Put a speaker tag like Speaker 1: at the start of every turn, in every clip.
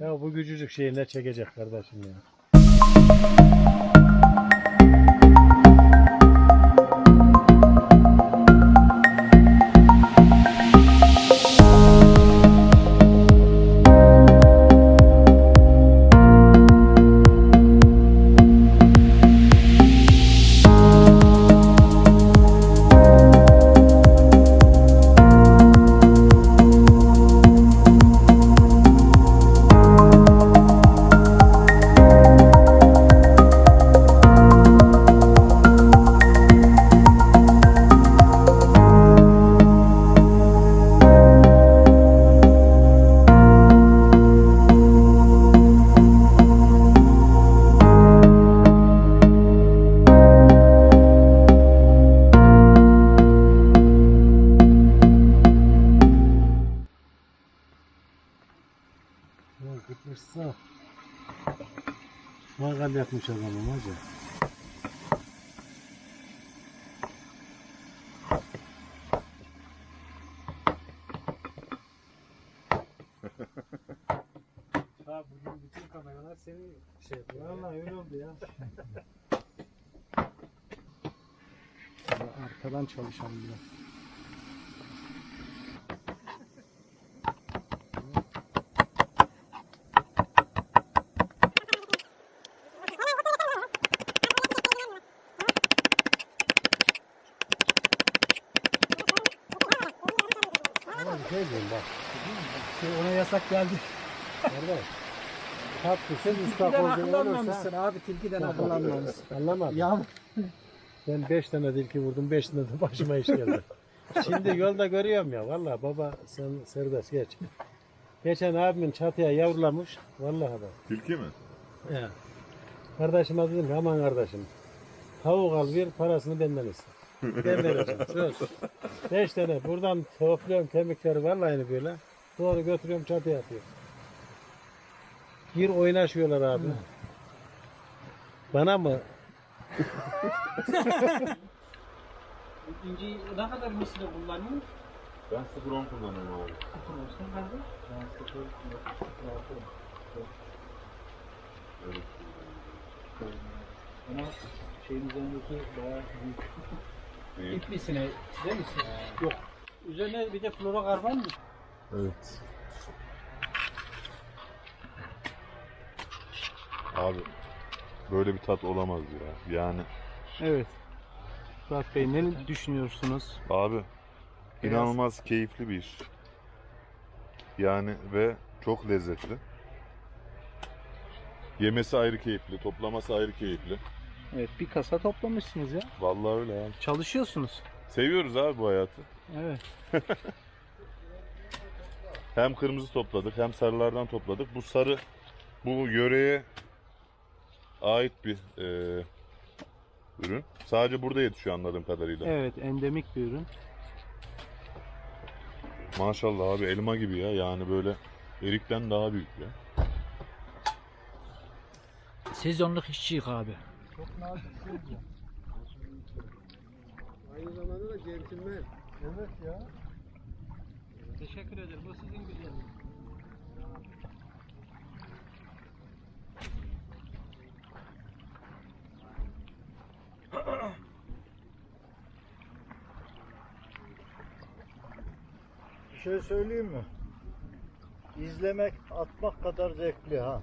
Speaker 1: Ya bu küçücük şeyi ne çekecek kardeşim ya. Ya gitmişse mangal yapmış adamım hacı. Ha bugün bütün kameralar senin şey Vallahi öyle oldu ya.
Speaker 2: Arkadan çalışalım biraz.
Speaker 1: Bir şey diyeyim bak.
Speaker 2: Şey, ona yasak geldi.
Speaker 1: Kardeş. Tatlı sen
Speaker 2: Tilkiden
Speaker 1: istakozun
Speaker 2: akıllanmamışsın
Speaker 1: olursa
Speaker 2: abi tilkiden akıllanmamışsın.
Speaker 1: anlamadım.
Speaker 2: Ya
Speaker 1: Ben 5 tane tilki vurdum 5 tane de başıma iş geldi. Şimdi yolda görüyorum ya valla baba sen serbest geç. Geçen abimin çatıya yavrulamış. Vallahi bak.
Speaker 3: Tilki mi?
Speaker 1: He. Kardeşime dedim ki aman kardeşim. Tavuk al ver parasını benden iste. Ben vereceğim. Söz. Beş tane buradan topluyorum kemikleri vallahi böyle. Doğru götürüyorum çatıya atıyorum. Gir oynaşıyorlar abi. Bana mı?
Speaker 2: İnci ne kadar misli kullanıyor?
Speaker 3: Ben 0-10 kullanıyorum abi.
Speaker 2: Oturursun kardeş.
Speaker 3: Evet.
Speaker 2: Ama şeyin üzerindeki bayağı büyük.
Speaker 3: Büyük.
Speaker 2: İplisine değil mi? Yok. Üzerine bir de fluorokarbon mu?
Speaker 3: Evet. Abi böyle bir tat olamaz ya. Yani
Speaker 4: Evet. Fırat Bey ne düşünüyorsunuz?
Speaker 3: abi inanılmaz keyifli bir iş. Yani ve çok lezzetli. Yemesi ayrı keyifli, toplaması ayrı keyifli.
Speaker 4: Evet bir kasa toplamışsınız ya.
Speaker 3: Vallahi öyle ya.
Speaker 4: Çalışıyorsunuz.
Speaker 3: Seviyoruz abi bu hayatı.
Speaker 4: Evet.
Speaker 3: Hem kırmızı topladık hem sarılardan topladık. Bu sarı bu yöreye ait bir e, ürün. Sadece burada yetişiyor anladığım kadarıyla.
Speaker 4: Evet endemik bir ürün.
Speaker 3: Maşallah abi elma gibi ya yani böyle erikten daha büyük ya.
Speaker 5: Sezonluk işçiyik abi.
Speaker 1: Aynı zamanda da centilmen. Evet ya.
Speaker 2: Teşekkür ederim. Bu sizin güzelliğiniz.
Speaker 6: Bir şey söyleyeyim mi? İzlemek atmak kadar zevkli ha.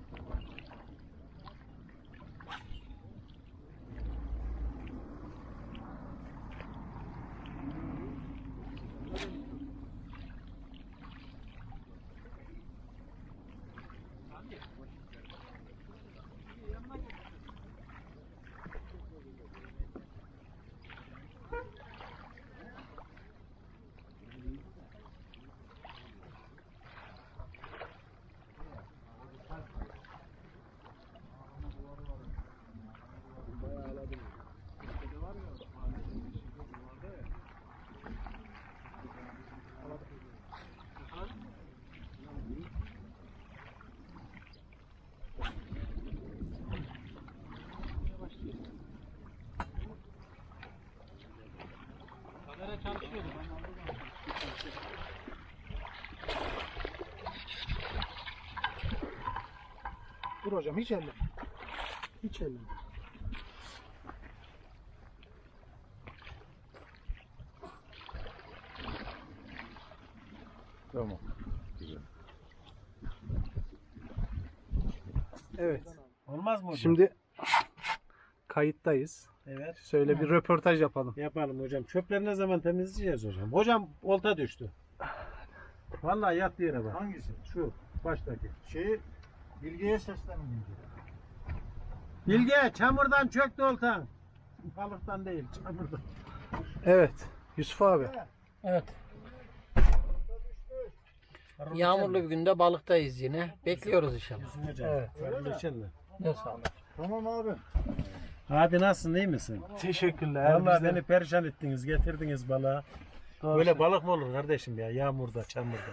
Speaker 4: Dur hocam hiç elleme. Hiç elleme.
Speaker 3: Tamam.
Speaker 4: Evet.
Speaker 1: Olmaz mı hocam?
Speaker 4: Şimdi kayıttayız.
Speaker 1: Evet.
Speaker 4: Şöyle bir röportaj yapalım.
Speaker 1: Yapalım hocam. Çöpleri ne zaman temizleyeceğiz hocam? Hocam olta düştü. Vallahi yat yere bak.
Speaker 6: Hangisi?
Speaker 1: Şu baştaki.
Speaker 6: Şeyi Bilge'ye seslenin Bilge.
Speaker 1: Bilge çamurdan çöktü oltan. Balıktan değil çamurdan.
Speaker 4: Evet. Yusuf abi.
Speaker 5: Evet. Yağmurlu bir günde balıktayız yine. Bekliyoruz inşallah.
Speaker 1: Yusuf hocam.
Speaker 4: Evet.
Speaker 1: Öyle mi?
Speaker 5: Ne sağ olun.
Speaker 6: Tamam abi.
Speaker 1: Abi nasılsın iyi misin?
Speaker 4: Teşekkürler.
Speaker 1: Vallahi beni perişan ettiniz getirdiniz balığa.
Speaker 4: Doğru
Speaker 1: Böyle balık mı olur kardeşim ya yağmurda çamurda.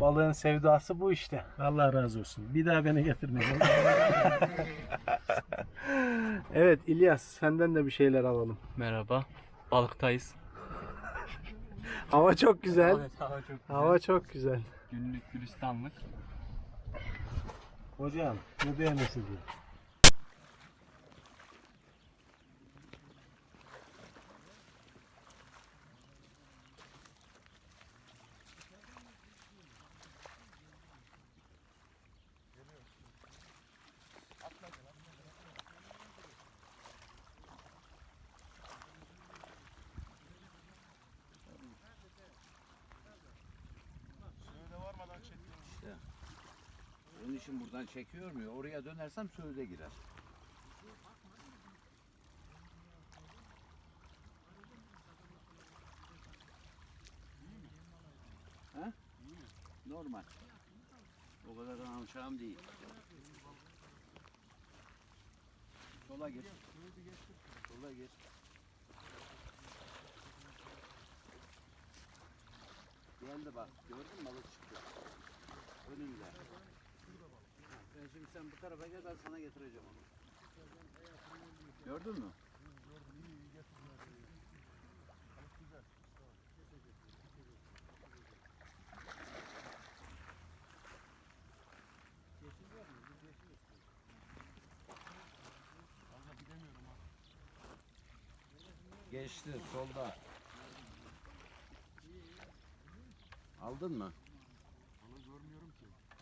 Speaker 4: Balığın sevdası bu işte.
Speaker 1: Allah razı olsun. Bir daha beni getirmeyin.
Speaker 4: Evet İlyas senden de bir şeyler alalım.
Speaker 7: Merhaba. Balıktayız.
Speaker 4: Hava çok güzel.
Speaker 7: Evet, hava çok
Speaker 4: Hava çok güzel.
Speaker 7: Günlük gülistanlık.
Speaker 1: hocam bu beğenisi diyor.
Speaker 8: İçin buradan çekiyor mu? Oraya dönersem söğüde girer. Ha? Normal. O kadar da alçağım değil. Sola gir. Sola gir. Geldi bak. Gördün mü balık çıktı. Önünde. Şimdi sen bu tarafa gel ben sana getireceğim onu. Gördün mü? Geçti solda. Aldın mı?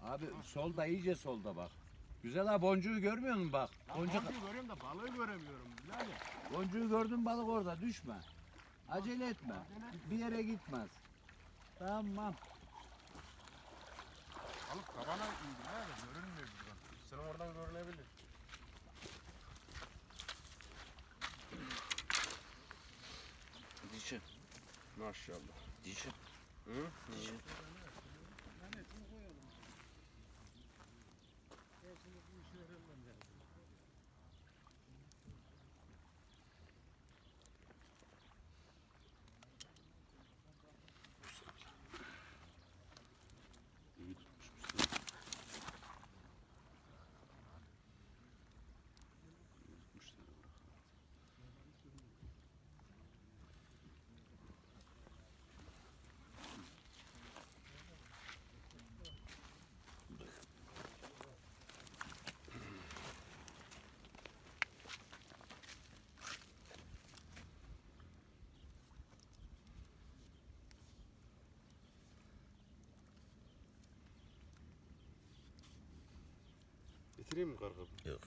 Speaker 8: Abi solda iyice solda bak. Güzel ha boncuğu görmüyor musun bak? Boncuk...
Speaker 3: görüyorum da balığı göremiyorum. Yani.
Speaker 8: Boncuğu gördün balık orada düşme. Acele etme. Bir yere gitmez. Tamam.
Speaker 3: Balık tabana indi nerede? Görünmüyor buradan. Sen oradan görünebilir.
Speaker 8: Dişi.
Speaker 3: Maşallah.
Speaker 8: Dişi.
Speaker 3: Hı?
Speaker 8: Dişi.
Speaker 3: Mm-hmm. Getireyim mi karga? Yok.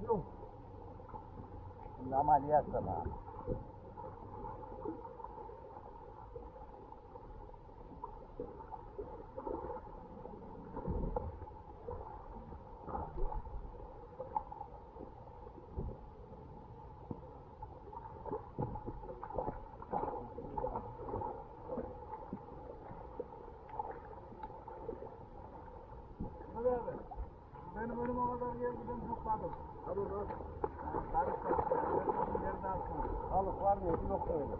Speaker 3: viu? Na malheta lá.
Speaker 8: Benim önüme kadar
Speaker 9: geldi, ben çok sadım.
Speaker 8: Tamam abi. Balık var mı? Yok öyle.